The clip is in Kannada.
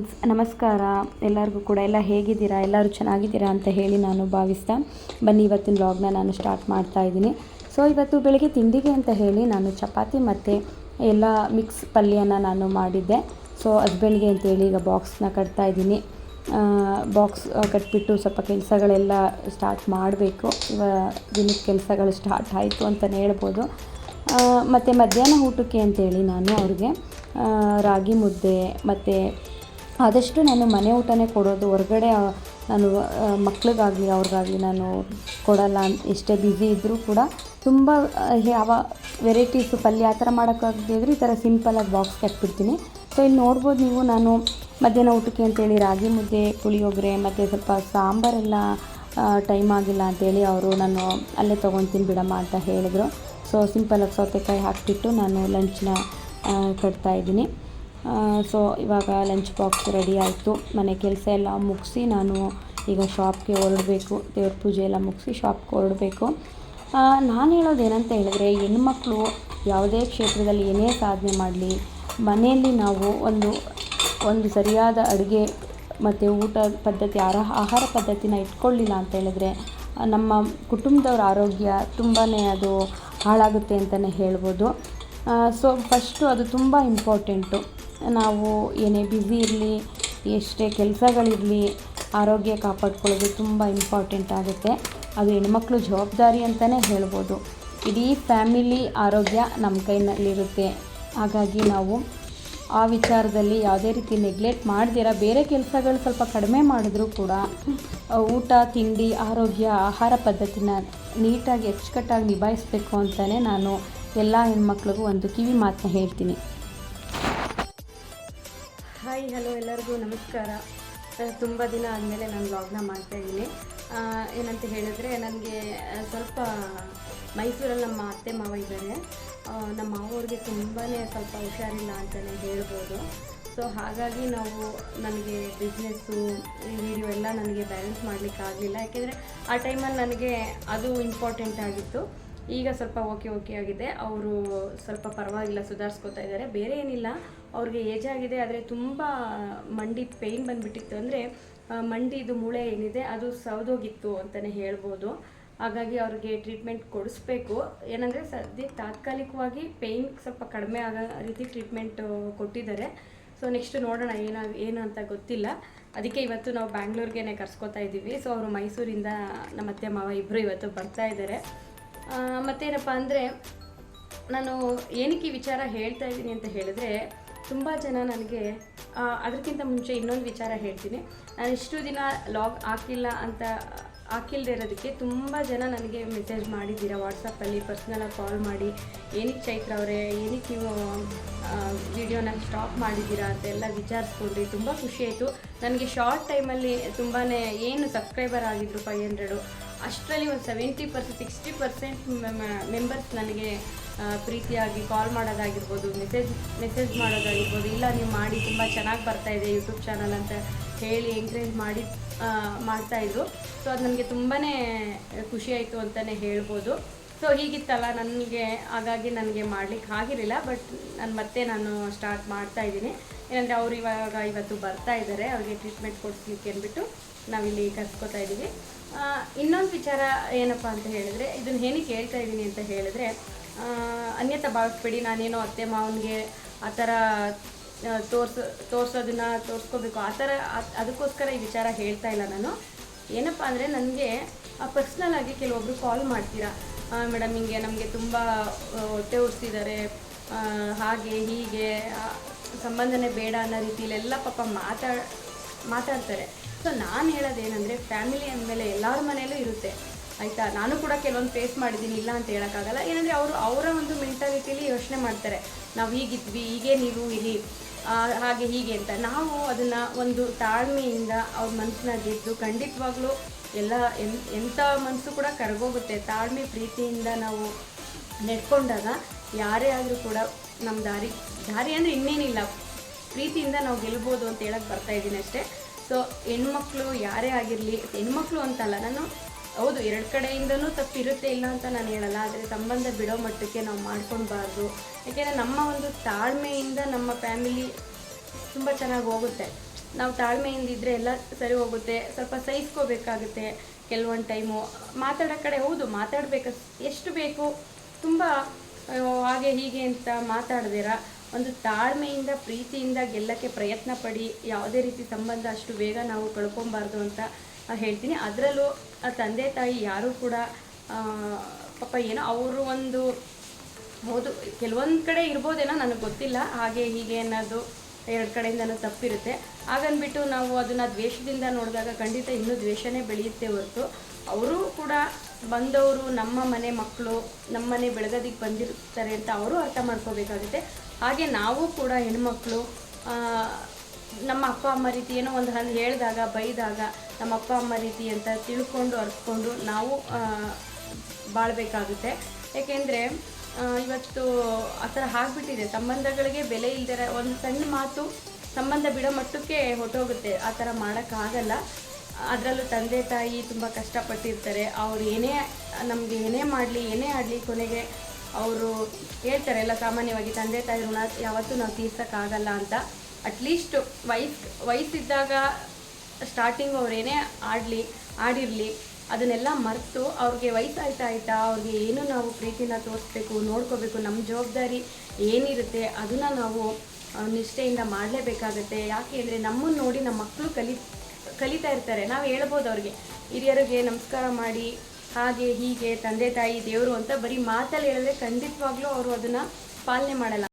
ಫ್ರೆಂಡ್ಸ್, ನಮಸ್ಕಾರ. ಎಲ್ಲರಿಗೂ ಕೂಡ ಎಲ್ಲ ಹೇಗಿದ್ದೀರಾ? ಎಲ್ಲರೂ ಚೆನ್ನಾಗಿದ್ದೀರಾ ಅಂತ ಹೇಳಿ ನಾನು ಭಾವಿಸ್ತಾ ಬನ್ನಿ. ಇವತ್ತಿನ ವ್ಲಾಗ್ನ ನಾನು ಸ್ಟಾರ್ಟ್ ಮಾಡ್ತಾ ಇದ್ದೀನಿ. ಸೊ ಇವತ್ತು ಬೆಳಗ್ಗೆ ತಿಂಡಿಗೆ ಅಂತ ಹೇಳಿ ನಾನು ಚಪಾತಿ ಮತ್ತು ಎಲ್ಲ ಮಿಕ್ಸ್ ಪಲ್ಯನ ನಾನು ಮಾಡಿದ್ದೆ. ಸೊ ಹಸ್ಬೆಂಡ್ಗೆ ಅಂತೇಳಿ ಈಗ ಬಾಕ್ಸ್ನ ಕಟ್ತಾ ಇದ್ದೀನಿ. ಬಾಕ್ಸ್ ಕಟ್ಬಿಟ್ಟು ಸ್ವಲ್ಪ ಕೆಲಸಗಳೆಲ್ಲ ಸ್ಟಾರ್ಟ್ ಮಾಡಬೇಕು. ಇವ, ದಿನದ ಕೆಲಸಗಳು ಸ್ಟಾರ್ಟ್ ಆಯಿತು ಅಂತಲೇ ಹೇಳ್ಬೋದು. ಮತ್ತು ಮಧ್ಯಾಹ್ನ ಊಟಕ್ಕೆ ಅಂತೇಳಿ ನಾನು ಅವ್ರಿಗೆ ರಾಗಿ ಮುದ್ದೆ ಮತ್ತು ಆದಷ್ಟು ನಾನು ಮನೆ ಊಟನೇ ಕೊಡೋದು, ಹೊರಗಡೆ ನಾನು ಮಕ್ಳಿಗಾಗಲಿ, ಅವ್ರಿಗಾಗಲಿ ನಾನು ಕೊಡಲ್ಲ ಎಷ್ಟೇ ಬ್ಯುಸಿ ಇದ್ದರೂ ಕೂಡ ತುಂಬ ಯಾವ ವೆರೈಟೀಸು ಪಲ್ಯ ಆ ಥರ ಮಾಡೋಕ್ಕಾಗದೇ ಇದ್ದರೂ ಈ ಥರ ಸಿಂಪಲಾಗಿ ಬಾಕ್ಸ್ ಕಟ್ಬಿಡ್ತೀನಿ ಸೊ ಇಲ್ಲಿ ನೋಡ್ಬೋದು ನೀವು, ನಾನು ಮಧ್ಯಾಹ್ನ ಊಟಕ್ಕೆ ಅಂತೇಳಿ ರಾಗಿ ಮುದ್ದೆ, ಪುಳಿಯೋಗರೆ, ಮತ್ತು ಸ್ವಲ್ಪ ಸಾಂಬಾರೆಲ್ಲ ಟೈಮ್ ಆಗಿಲ್ಲ ಅಂತೇಳಿ ಅವರು ನಾನು ಅಲ್ಲೇ ತೊಗೊಳ್ತೀನಿ ಬಿಡಮ್ಮ ಅಂತ ಹೇಳಿದ್ರು. ಸೊ ಸಿಂಪಲಾಗಿ ಸೌತೆಕಾಯಿ ಹಾಕಿಬಿಟ್ಟು ನಾನು ಲಂಚ್ನ ಕಟ್ತಾ ಇದ್ದೀನಿ. ಸೊ ಇವಾಗ ಲಂಚ್ ಬಾಕ್ಸ್ ರೆಡಿ ಆಯಿತು. ಮನೆ ಕೆಲಸ ಎಲ್ಲ ಮುಗಿಸಿ ನಾನು ಈಗ ಶಾಪ್ಗೆ ಹೊರಡಬೇಕು. ದೇವ್ರ ಪೂಜೆ ಎಲ್ಲ ಮುಗಿಸಿ ಶಾಪ್ಗೆ ಹೊರಡಬೇಕು. ನಾನು ಹೇಳೋದು ಏನಂತ ಹೇಳಿದ್ರೆ, ಹೆಣ್ಮಕ್ಳು ಯಾವುದೇ ಕ್ಷೇತ್ರದಲ್ಲಿ ಏನೇ ಸಾಧನೆ ಮಾಡಲಿ, ಮನೆಯಲ್ಲಿ ನಾವು ಒಂದು ಒಂದು ಸರಿಯಾದ ಅಡುಗೆ ಮತ್ತು ಊಟ ಪದ್ಧತಿ, ಆರ, ಆಹಾರ ಪದ್ಧತಿನ ಇಟ್ಕೊಳ್ಳಿಲ್ಲ ಅಂತ ಹೇಳಿದ್ರೆ ನಮ್ಮ ಕುಟುಂಬದವ್ರ ಆರೋಗ್ಯ ತುಂಬಾ ಅದು ಹಾಳಾಗುತ್ತೆ ಅಂತಲೇ ಹೇಳ್ಬೋದು. ಸೊ ಫಸ್ಟು ಅದು ತುಂಬ ಇಂಪಾರ್ಟೆಂಟು ನಾವು ಏನೇ ಬ್ಯುಸಿ ಇರಲಿ, ಎಷ್ಟೇ ಕೆಲಸಗಳಿರಲಿ, ಆರೋಗ್ಯ ಕಾಪಾಡ್ಕೊಳ್ಳೋದು ತುಂಬ ಇಂಪಾರ್ಟೆಂಟ್ ಆಗುತ್ತೆ. ಅದು ಹೆಣ್ಮಕ್ಳು ಜವಾಬ್ದಾರಿ ಅಂತಲೇ ಹೇಳ್ಬೋದು. ಇಡೀ ಫ್ಯಾಮಿಲಿ ಆರೋಗ್ಯ ನಮ್ಮ ಕೈನಲ್ಲಿರುತ್ತೆ. ಹಾಗಾಗಿ ನಾವು ಆ ವಿಚಾರದಲ್ಲಿ ಯಾವುದೇ ರೀತಿ ನೆಗ್ಲೆಕ್ಟ್ ಮಾಡ್ದಿರ, ಬೇರೆ ಕೆಲಸಗಳು ಸ್ವಲ್ಪ ಕಡಿಮೆ ಮಾಡಿದ್ರೂ ಕೂಡ ಊಟ, ತಿಂಡಿ, ಆರೋಗ್ಯ, ಆಹಾರ ಪದ್ಧತಿನ ನೀಟಾಗಿ ಅಚ್ಚುಕಟ್ಟಾಗಿ ನಿಭಾಯಿಸಬೇಕು ಅಂತಲೇ ನಾನು ಎಲ್ಲ ಹೆಣ್ಮಕ್ಳಿಗೂ ಒಂದು ಕಿವಿ ಮಾತನ್ನ ಹೇಳ್ತೀನಿ. ಹಾಯ್ ಹಲೋ ಎಲ್ಲರಿಗೂ ನಮಸ್ಕಾರ. ತುಂಬ ದಿನ ಆದಮೇಲೆ ನಾನು ವ್ಲಾಗ್ನ ಮಾಡ್ತಾಯಿದ್ದೀನಿ ಏನಂತ ಹೇಳಿದ್ರೆ ನನಗೆ ಸ್ವಲ್ಪ ಮೈಸೂರಲ್ಲಿ ನಮ್ಮ ಅತ್ತೆ ಮಾವ ಇದ್ದಾರೆ. ನಮ್ಮ ಮಾವವ್ರಿಗೆ ತುಂಬಾ ಸ್ವಲ್ಪ ಹುಷಾರಿಲ್ಲ ಅಂತಲೇ ಹೇಳ್ಬೋದು. ಸೊ ಹಾಗಾಗಿ ನಾವು ನನಗೆ ಬಿಸ್ನೆಸ್ಸು ವಿಡಿಯೋ ಎಲ್ಲ ನನಗೆ ಬ್ಯಾಲೆನ್ಸ್ ಮಾಡಲಿಕ್ಕೆ ಆಗಲಿಲ್ಲ ಯಾಕೆಂದರೆ ಆ ಟೈಮಲ್ಲಿ ನನಗೆ ಅದು ಇಂಪಾರ್ಟೆಂಟ್ ಆಗಿತ್ತು. ಈಗ ಸ್ವಲ್ಪ ಓಕೆ ಓಕೆ ಆಗಿದೆ. ಅವರು ಸ್ವಲ್ಪ ಪರವಾಗಿಲ್ಲ, ಸುಧಾರಿಸ್ಕೋತಾ ಇದ್ದಾರೆ. ಬೇರೆ ಏನಿಲ್ಲ. ಅವ್ರಿಗೆ ಏಜ್ ಆಗಿದೆ, ಆದರೆ ತುಂಬ ಮಂಡಿ ಪೇಯ್ನ್ ಬಂದುಬಿಟ್ಟಿತ್ತು. ಅಂದರೆ ಮಂಡಿದು ಮೂಳೆ ಏನಿದೆ, ಅದು ಸೌದೋಗಿತ್ತು ಅಂತಲೇ ಹೇಳ್ಬೋದು. ಹಾಗಾಗಿ ಅವ್ರಿಗೆ ಟ್ರೀಟ್ಮೆಂಟ್ ಕೊಡಿಸ್ಬೇಕು. ಏನಂದರೆ, ಸದ್ಯ ತಾತ್ಕಾಲಿಕವಾಗಿ ಪೇಯ್ನ್ ಸ್ವಲ್ಪ ಕಡಿಮೆ ಆಗೋ ರೀತಿ ಟ್ರೀಟ್ಮೆಂಟ್ ಕೊಟ್ಟಿದ್ದಾರೆ. ಸೊ ನೆಕ್ಸ್ಟ್ ನೋಡೋಣ ಏನಾಗ ಏನು ಅಂತ ಗೊತ್ತಿಲ್ಲ. ಅದಕ್ಕೆ ಇವತ್ತು ನಾವು ಬ್ಯಾಂಗ್ಳೂರ್ಗೆ ಕರ್ಸ್ಕೊತಾ ಇದ್ದೀವಿ. ಸೊ ಅವರು ಮೈಸೂರಿಂದ ನಮ್ಮ ಅತ್ತೆ ಮಾವ ಇಬ್ಬರು ಇವತ್ತು ಬರ್ತಾ ಇದ್ದಾರೆ. ಮತ್ತೇನಪ್ಪ ಅಂದರೆ, ನಾನು ಏನಕ್ಕೆ ಈ ವಿಚಾರ ಹೇಳ್ತಾ ಇದ್ದೀನಿ ಅಂತ ಹೇಳಿದ್ರೆ, ತುಂಬ ಜನ ನನಗೆ ಅದಕ್ಕಿಂತ ಮುಂಚೆ ಇನ್ನೊಂದು ವಿಚಾರ ಹೇಳ್ತೀನಿ. ನಾನು ಇಷ್ಟು ದಿನ ಲಾಗ್ ಹಾಕಿಲ್ಲ ಅಂತ ಹಾಕಿಲ್ಲದೆ ಇರೋದಕ್ಕೆ ತುಂಬ ಜನ ನನಗೆ ಮೆಸೇಜ್ ಮಾಡಿದ್ದೀರಾ ವಾಟ್ಸಪ್ಪಲ್ಲಿ ಪರ್ಸ್ನಲಾಗಿ ಕಾಲ್ ಮಾಡಿ, ಏನಕ್ಕೆ ಚೈತ್ರ ಅವರೇ, ಏನಕ್ಕೆ ನೀವು ವಿಡಿಯೋನ ಸ್ಟಾಪ್ ಮಾಡಿದ್ದೀರಾ ಅಂತೆಲ್ಲ ವಿಚಾರಿಸ್ಕೊಂಡ್ರಿ. ತುಂಬ ಖುಷಿ ಆಯಿತು. ನನಗೆ ಶಾರ್ಟ್ ಟೈಮಲ್ಲಿ ತುಂಬಾ ಏನು ಸಬ್ಸ್ಕ್ರೈಬರ್ ಆಗಿದ್ರು ಫೈವ್ ಹಂಡ್ರೆಡು ಅಷ್ಟರಲ್ಲಿ ಒಂದು seventy percent sixty percent members ನನಗೆ ಪ್ರೀತಿಯಾಗಿ ಕಾಲ್ ಮಾಡೋದಾಗಿರ್ಬೋದು ಮೆಸೇಜ್ ಮೆಸೇಜ್ ಮಾಡೋದಾಗಿರ್ಬೋದು, ಇಲ್ಲ ನೀವು ಮಾಡಿ, ತುಂಬ ಚೆನ್ನಾಗಿ ಬರ್ತಾ ಇದೆ ಯೂಟ್ಯೂಬ್ ಚಾನಲ್ ಅಂತ ಹೇಳಿ ಎಂಕರೇಜ್ ಮಾಡಿ ಮಾಡ್ತಾಯಿದ್ರು ಸೊ ಅದು ನನಗೆ ತುಂಬಾ ಖುಷಿಯಾಯಿತು ಅಂತಲೇ ಹೇಳ್ಬೋದು. ಸೊ ಹೀಗಿತ್ತಲ್ಲ, ನನಗೆ, ಹಾಗಾಗಿ ನನಗೆ ಮಾಡ್ಲಿಕ್ಕೆ ಆಗಿರಲಿಲ್ಲ ಬಟ್ ನಾನು ಮತ್ತೆ ನಾನು ಸ್ಟಾರ್ಟ್ ಮಾಡ್ತಾ ಇದ್ದೀನಿ. ಏನಂದರೆ ಅವ್ರು ಇವಾಗ ಇವತ್ತು ಬರ್ತಾ ಇದ್ದಾರೆ, ಅವ್ರಿಗೆ ಟ್ರೀಟ್ಮೆಂಟ್ ಕೊಡಿಸ್ಲಿಕ್ಕೆ ಅಂದ್ಬಿಟ್ಟು ನಾವಿಲ್ಲಿ ಕರ್ಸ್ಕೊತಾ ಇದ್ದೀವಿ. ಇನ್ನೊಂದು ವಿಚಾರ ಏನಪ್ಪ ಅಂತ ಹೇಳಿದ್ರೆ, ಇದನ್ನು ಏನಕ್ಕೆ ಹೇಳ್ತಾ ಇದ್ದೀನಿ ಅಂತ ಹೇಳಿದ್ರೆ ಅನ್ಯತ ಭಾವಿಸ್ಬೇಡಿ, ನಾನೇನೋ ಅತ್ತೆ ಮಾವನಿಗೆ ಆ ಥರ ತೋರ್ಸ, ತೋರ್ಸೋದನ್ನ ತೋರಿಸ್ಕೋಬೇಕು. ಆ ಥರ ಅದ್- ಅದಕ್ಕೋಸ್ಕರ ಈ ವಿಚಾರ ಹೇಳ್ತಾ ಇಲ್ಲ ನಾನು. ಏನಪ್ಪ ಅಂದರೆ ನನಗೆ ಪರ್ಸ್ನಲ್ ಆಗಿ ಕೆಲವೊಬ್ರು ಕಾಲ್ ಮಾಡ್ತೀರಾ? ಮೇಡಮ್ ಹಿಂಗೆ ನಮಗೆ ತುಂಬ ಹೊಟ್ಟೆ ಉರ್ಸಿದ್ದಾರೆ ಹಾಗೆ ಹೀಗೆ ಸಂಬಂಧನೇ ಬೇಡ ಅನ್ನೋ ರೀತಿಯಲ್ಲೆಲ್ಲ ಪಾಪ ಮಾತಾಡ್ ಮಾತಾಡ್ತಾರೆ. ಸೊ ನಾನು ಹೇಳೋದೇನೆಂದರೆ ಫ್ಯಾಮಿಲಿ ಅಂದಮೇಲೆ ಎಲ್ಲರ ಮನೆಯಲ್ಲೂ ಇರುತ್ತೆ. ಆಯಿತಾ? ನಾನು ಕೂಡ ಕೆಲವೊಂದು ಫೇಸ್ ಮಾಡಿದ್ದೀನಿ, ಇಲ್ಲ ಅಂತ ಹೇಳೋಕ್ಕಾಗಲ್ಲ. ಏನಂದರೆ ಅವರು ಅವರ ಒಂದು ಮೆಂಟಾಲಿಟಿಲಿ ಯೋಚನೆ ಮಾಡ್ತಾರೆ. ನಾವು ಹೀಗಿದ್ವಿ, ಹೀಗೆ ನೀವು ಇರಿ ಹಾಗೆ, ಹೀಗೆ ಅಂತ. ನಾವು ಅದನ್ನು ಒಂದು ತಾಳ್ಮೆಯಿಂದ ಅವ್ರ ಮನಸ್ಸನ್ನ ಗೆದ್ದು ಖಂಡಿತವಾಗ್ಲೂ ಎಲ್ಲ ಎನ್ ಎಂಥ ಮನಸ್ಸು ಕೂಡ ಕರಗೋಗುತ್ತೆ. ತಾಳ್ಮೆ, ಪ್ರೀತಿಯಿಂದ ನಾವು ನೆಡ್ಕೊಂಡಾಗ ಯಾರೇ ಆದರೂ ಕೂಡ ನಮ್ಮ ದಾರಿ ದಾರಿ ಅಂದರೆ ಇನ್ನೇನಿಲ್ಲ. ಪ್ರೀತಿಯಿಂದ ನಾವು ಗೆಲ್ಬೋದು ಅಂತ ಹೇಳಕ್ಕೆ ಬರ್ತಾ ಇದ್ದೀನಿ ಅಷ್ಟೇ. ಸೊ ಹೆಣ್ಮಕ್ಳು ಯಾರೇ ಆಗಿರಲಿ, ಹೆಣ್ಮಕ್ಳು ಅಂತಲ್ಲ, ನಾನು ಹೌದು, ಎರಡು ಕಡೆಯಿಂದನೂ ತಪ್ಪಿರುತ್ತೆ ಇಲ್ಲ ಅಂತ ನಾನು ಹೇಳಲ್ಲ, ಆದರೆ ಸಂಬಂಧ ಬಿಡೋ ಮಟ್ಟಕ್ಕೆ ನಾವು ಮಾಡ್ಕೊಳ್ಬಾರ್ದು. ಯಾಕೆಂದರೆ ನಮ್ಮ ಒಂದು ತಾಳ್ಮೆಯಿಂದ ನಮ್ಮ ಫ್ಯಾಮಿಲಿ ತುಂಬ ಚೆನ್ನಾಗಿ ಹೋಗುತ್ತೆ. ನಾವು ತಾಳ್ಮೆಯಿಂದ ಇದ್ದರೆ ಎಲ್ಲ ಸರಿ ಹೋಗುತ್ತೆ, ಸ್ವಲ್ಪ ಸಹಿಸ್ಕೋಬೇಕಾಗುತ್ತೆ ಕೆಲವೊಂದು ಟೈಮು. ಮಾತಾಡೋ ಕಡೆ ಹೌದು, ಮಾತಾಡಬೇಕು, ಎಷ್ಟು ಬೇಕು, ತುಂಬ ಹಾಗೆ ಹೀಗೆ ಅಂತ ಮಾತಾಡ್ದಿರ? ಒಂದು ತಾಳ್ಮೆಯಿಂದ, ಪ್ರೀತಿಯಿಂದ ಗೆಲ್ಲಕ್ಕೆ ಪ್ರಯತ್ನ ಪಡಿ ಯಾವುದೇ ರೀತಿ ಸಂಬಂಧ ಅಷ್ಟು ಬೇಗ ನಾವು ಕಳ್ಕೊಬಾರ್ದು ಅಂತ ಹೇಳ್ತೀನಿ. ಅದರಲ್ಲೂ ತಂದೆ ತಾಯಿ ಯಾರೂ ಕೂಡ ಪಾಪ ಏನೋ ಅವರು ಒಂದು ಹೌದು, ಕೆಲವೊಂದು ಕಡೆ ಇರ್ಬೋದೇನೋ ನನಗೆ ಗೊತ್ತಿಲ್ಲ. ಹಾಗೆ ಹೀಗೆ ಅನ್ನೋದು ಎರಡು ಕಡೆಯಿಂದನೂ ತಪ್ಪಿರುತ್ತೆ. ಹಾಗನ್ಬಿಟ್ಟು ನಾವು ಅದನ್ನು ದ್ವೇಷದಿಂದ ನೋಡಿದಾಗ ಖಂಡಿತ ಇನ್ನೂ ದ್ವೇಷನೇ ಬೆಳೆಯುತ್ತೆ ಹೊರತು. ಅವರು ಕೂಡ ಬಂದವರು ನಮ್ಮ ಮನೆ ಮಕ್ಕಳು, ನಮ್ಮ ಮನೆ ಬೆಳಗದಿಗೆ ಬಂದಿರ್ತಾರೆ ಅಂತ ಅವರು ಅರ್ಥ ಮಾಡ್ಕೋಬೇಕಾಗುತ್ತೆ. ಹಾಗೆ ನಾವು ಕೂಡ ಹೆಣ್ಮಕ್ಳು ನಮ್ಮ ಅಪ್ಪ ಅಮ್ಮ ರೀತಿ ಏನೋ ಒಂದು ಹಂಗೆ ಹೇಳಿದಾಗ, ಬೈದಾಗ ನಮ್ಮ ಅಪ್ಪ ಅಮ್ಮ ರೀತಿ ಅಂತ ತಿಳ್ಕೊಂಡು ಅರ್ತ್ಕೊಂಡು ನಾವು ಬಾಳ್ಬೇಕಾಗುತ್ತೆ. ಏಕೆಂದರೆ ಇವತ್ತು ಆ ಥರ ಆಗಿಬಿಟ್ಟಿದೆ. ಸಂಬಂಧಗಳಿಗೆ ಬೆಲೆ ಇಲ್ದಿರ ಒಂದು ಸಣ್ಣ ಮಾತು ಸಂಬಂಧ ಬಿಡೋ ಮಟ್ಟಕ್ಕೆ ಹೊಟ್ಟೋಗುತ್ತೆ ಆ ಥರ ಮಾಡೋಕ್ಕಾಗಲ್ಲ. ಅದರಲ್ಲೂ ತಂದೆ ತಾಯಿ ತುಂಬ ಕಷ್ಟಪಟ್ಟಿರ್ತಾರೆ. ಅವ್ರು ಏನೇ, ನಮಗೆ ಏನೇ ಮಾಡಲಿ, ಏನೇ ಆಡಲಿ ಕೊನೆಗೆ ಅವರು ಹೇಳ್ತಾರೆ ಎಲ್ಲ ಸಾಮಾನ್ಯವಾಗಿ ತಂದೆ ತಾಯಿ ಋಣ ಯಾವತ್ತೂ ನಾವು ತೀರ್ಸೋಕ್ಕಾಗಲ್ಲ ಅಂತ. ಅಟ್ಲೀಸ್ಟ್ ವಯಸ್ಸು ವಯಸ್ಸಿದ್ದಾಗ ಸ್ಟಾರ್ಟಿಂಗ್ ಅವ್ರು ಏನೇ ಆಡಲಿ ಆಡಿರಲಿ, ಅದನ್ನೆಲ್ಲ ಮರೆತು ಅವ್ರಿಗೆ ವಯಸ್ಸಾಯ್ತಾ ಆಯ್ತಾ, ಅವ್ರಿಗೆ ಏನು ನಾವು ಪ್ರೀತಿನ ತೋರಿಸ್ಬೇಕು, ನೋಡ್ಕೋಬೇಕು ನಮ್ಮ ಜವಾಬ್ದಾರಿ ಏನಿರುತ್ತೆ, ಅದನ್ನು ನಾವು ನಿಷ್ಠೆಯಿಂದ ಮಾಡಲೇಬೇಕಾಗತ್ತೆ. ಯಾಕೆ ಅಂದರೆ ನಮ್ಮನ್ನು ನೋಡಿ ನಮ್ಮ ಮಕ್ಕಳು ಕಲಿ ಕಲಿತಾ ಇರ್ತಾರೆ. ನಾವು ಹೇಳ್ಬೋದು ಅವ್ರಿಗೆ, ಹಿರಿಯರಿಗೆ ನಮಸ್ಕಾರ ಮಾಡಿ, ಹಾಗೆ ಹೀಗೆ ತಂದೆ ತಾಯಿ ದೇವರು ಅಂತ ಬರೀ ಮಾತಲ್ಲಿ ಹೇಳಿದ್ರೆ ಖಂಡಿತವಾಗ್ಲೂ ಅವರು ಅದನ್ನು ಪಾಲನೆ ಮಾಡಲ್ಲ.